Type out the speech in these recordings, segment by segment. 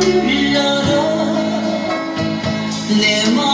하늘나라. 내 맘속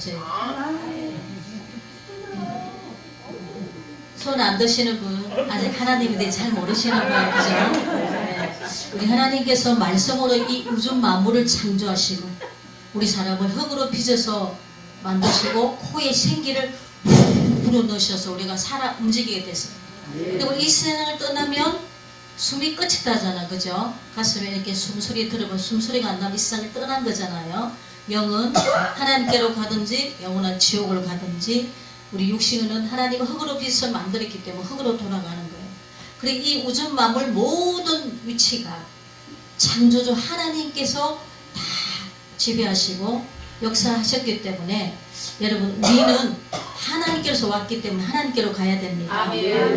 보세요. 손안 드시는 분 아직 하나님에 대해 잘 모르시는 분 그죠? 네. 우리 하나님께서 말씀으로 이 우주 만물을 창조하시고 우리 사람을 흙으로 빚어서 만드시고 코에 생기를 후 불어넣으셔서 우리가 살아 움직이게 됐어요. 우리 이 세상을 떠나면 숨이 끝이 나잖아, 그죠? 가슴에 이렇게 숨소리 들으면 숨소리가 안 나면 이 세상을 떠난 거잖아요. 영은 하나님께로 가든지 영원한 지옥으로 가든지 우리 육신은 하나님을 흙으로 빚어서 만들었기 때문에 흙으로 돌아가는 거예요. 그리고 이 우주 만물 모든 위치가 창조주 하나님께서 다 지배하시고 역사하셨기 때문에 여러분 우리는 하나님께로서 왔기 때문에 하나님께로 가야 됩니다.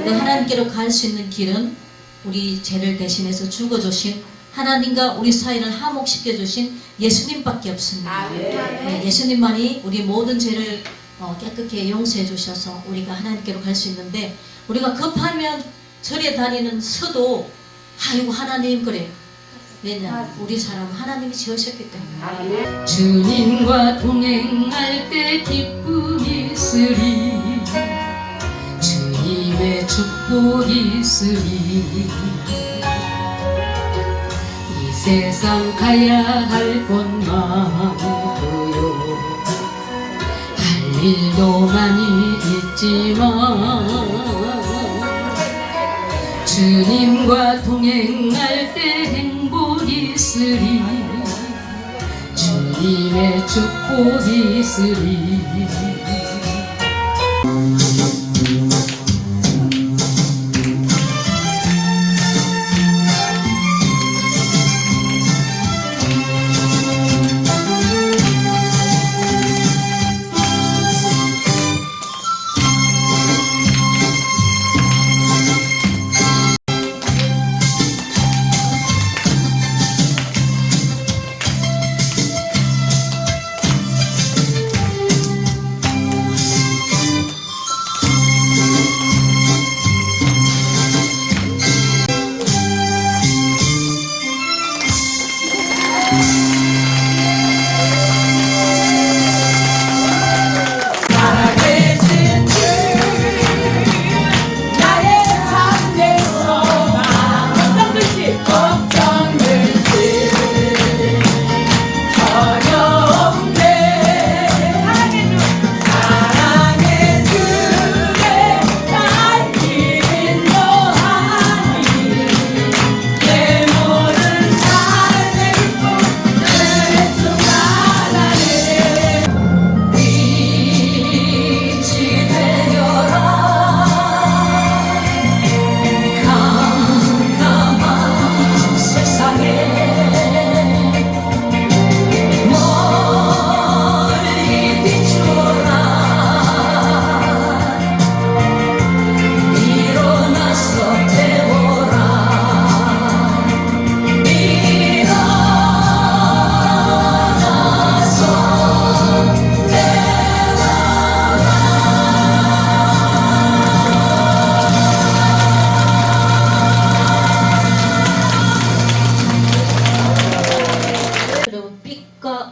그 하나님께로 갈 수 있는 길은 우리 죄를 대신해서 죽어주신 하나님과 우리 사이를 화목시켜 주신 예수님밖에 없습니다. 네, 예수님만이 우리 모든 죄를 어, 깨끗게 용서해 주셔서 우리가 하나님께로 갈 수 있는데 우리가 급하면 절에 다니는 서도 아이고 하나님 그래요. 왜냐? 우리 사람은 하나님이 지으셨기 때문에. 주님과 동행할 때 기쁨이 있으리. 주님의 축복이 있으리. 이 세상 가야 할곳 많고요. 할 일도 많이 있지만 주님과 동행할 때 행복이 있으리. 주님의 축복이 있으리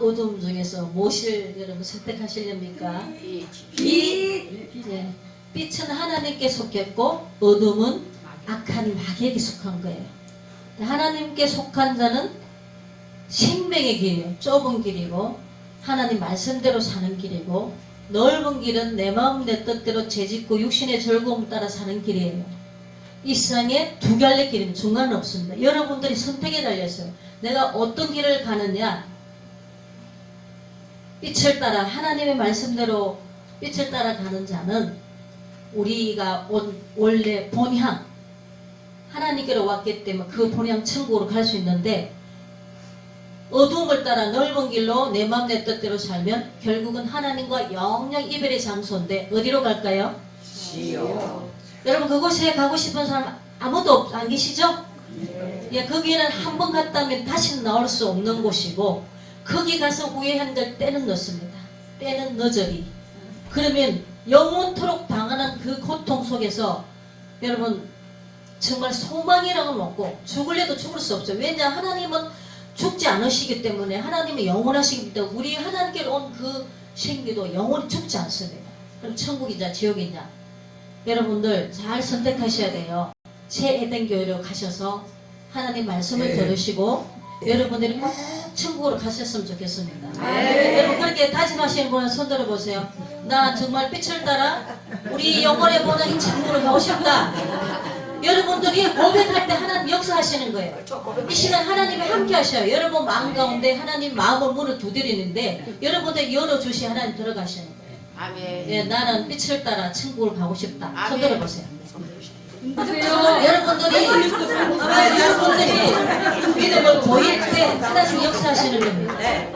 어둠 중에서 무엇을 여러분 선택하시렵니까? 빛. 예. 빛은 하나님께 속했고 어둠은 악한 마귀에게 속한 거예요. 하나님께 속한 자는 생명의 길이에요. 좁은 길이고 하나님 말씀대로 사는 길이고 넓은 길은 내 마음 내 뜻대로 재짓고 육신의 즐거움 따라 사는 길이에요. 이 세상에 두 갈래 길은 중간은 없습니다. 여러분들이 선택에 달렸어요. 내가 어떤 길을 가느냐 빛을 따라 하나님의 말씀대로 빛을 따라 가는 자는 우리가 온 원래 본향 하나님께로 왔기 때문에 그 본향 천국으로 갈 수 있는데 어두움을 따라 넓은 길로 내 마음 내 뜻대로 살면 결국은 하나님과 영영 이별의 장소인데 어디로 갈까요? 여러분 그곳에 가고 싶은 사람 아무도 없, 안 계시죠? 예, 거기는 한 번 갔다면 다시는 나올 수 없는 곳이고 거기 가서 후회한들 때는 늦습니다. 때는 늦으리. 그러면 영원토록 당하는 그 고통 속에서 여러분 정말 소망이라고는 없고 죽을래도 죽을 수 없죠. 왜냐 하나님은 죽지 않으시기 때문에 하나님은 영원하시기 때문에 우리 하나님께 온그 생기도 영원히 죽지 않습니다. 그럼 천국이냐 지옥이냐 여러분들 잘 선택하셔야 돼요. 새 에덴 교회로 가셔서 하나님 말씀을 들으시고 여러분들이 꼭 천국으로 가셨으면 좋겠습니다. 여러분 그렇게 다짐하시는 분은 손 들어보세요. 나 정말 빛을 따라 우리 영원에 보는 이 천국으로 가고 싶다. 여러분들이 고백할 때 하나님 역사하시는 거예요. 이 시간 하나님이 함께 하셔요. 여러분 마음 가운데 하나님 마음을 문을 두드리는데 여러분들 열어주시 하나님 들어가시는 거예요. 아멘. 예, 나는 빛을 따라 천국을 가고 싶다. 손. 들어보세요. 여러분들이 아, 여러분들이 믿음을 보일 때 하나님 역사하시는 겁니다. 네.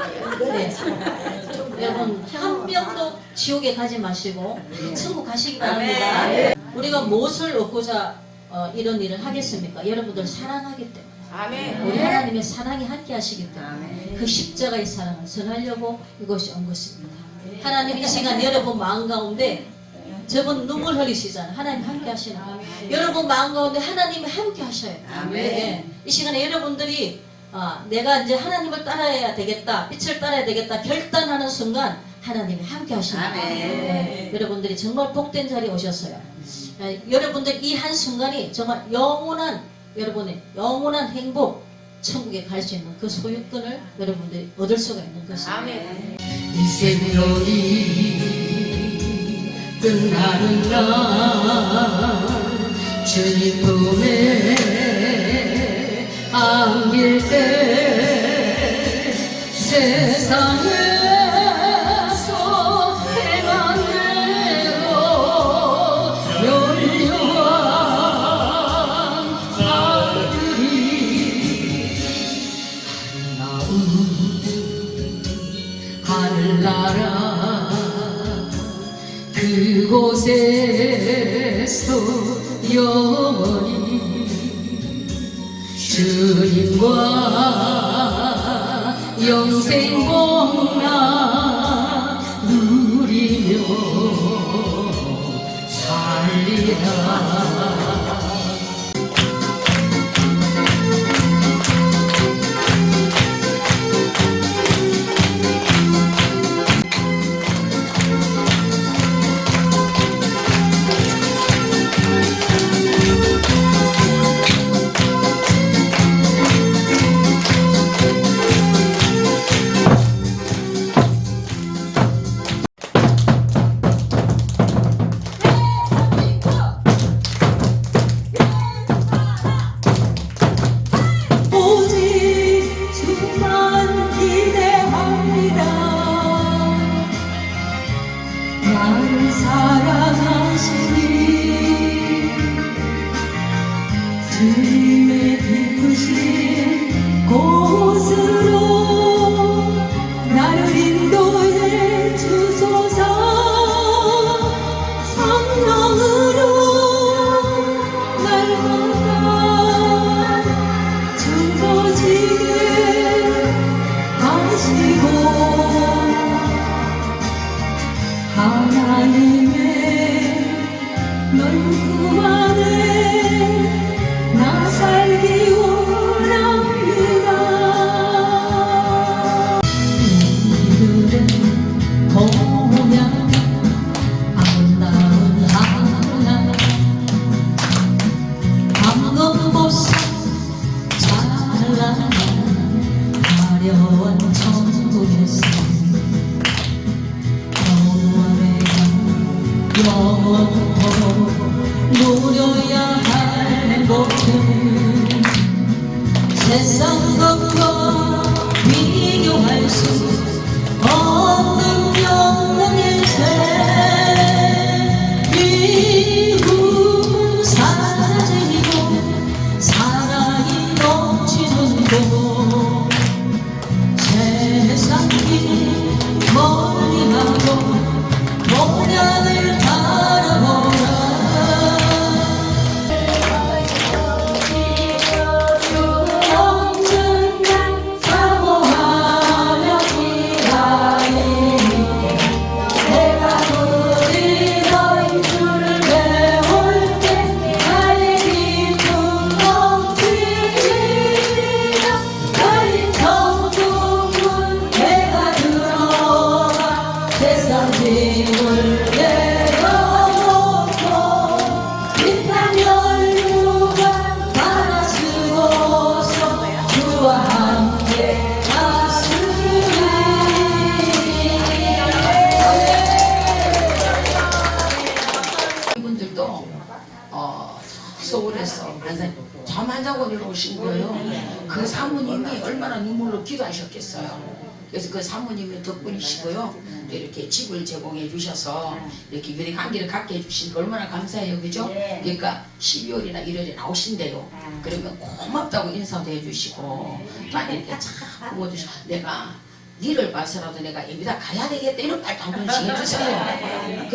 여러분 한 명도 지옥에 가지 마시고 천국 가시기 바랍니다. 우리가 무엇을 얻고자 어, 이런 일을 하겠습니까? 여러분들 사랑하기 때문에. 아멘. 우리 하나님의 사랑이 함께 하시기 때문에 그 십자가의 사랑을 전하려고 이것이 온 것입니다. 하나님 이 시간 여러분 마음 가운데 저분 눈물 흘리시잖아요. 하나님 함께 하시는. 여러분 마음 가운데 하나님이 함께 하셔요. 네. 이 시간에 여러분들이 아, 내가 이제 하나님을 따라야 되겠다, 빛을 따라야 되겠다 결단하는 순간 하나님이 함께 하십니다. 아멘. 네. 여러분들이 정말 복된 자리에 오셨어요. 아, 여러분들 이 한 순간이 정말 영원한 여러분의 영원한 행복 천국에 갈 수 있는 그 소유권을 여러분들이 얻을 수가 있는 것입니다. 아멘. 이 생명이 끝나는 날 주님 품에 안길 때 세상에 주님과 영생 기도하셨겠어요. 그래서 그 사모님의 덕분이시고요. 또 이렇게 집을 제공해 주셔서 이렇게 유행 한기를 갖게 해주신 거 얼마나 감사해요. 그죠? 그러니까 12월이나 1월에 나오신대요. 그러면 고맙다고 인사도 해주시고 또 이렇게 참 뽑아주시고 내가 니를 봐서라도 내가 여기다 가야 되겠다 이런 말도 한 번씩 해주세요.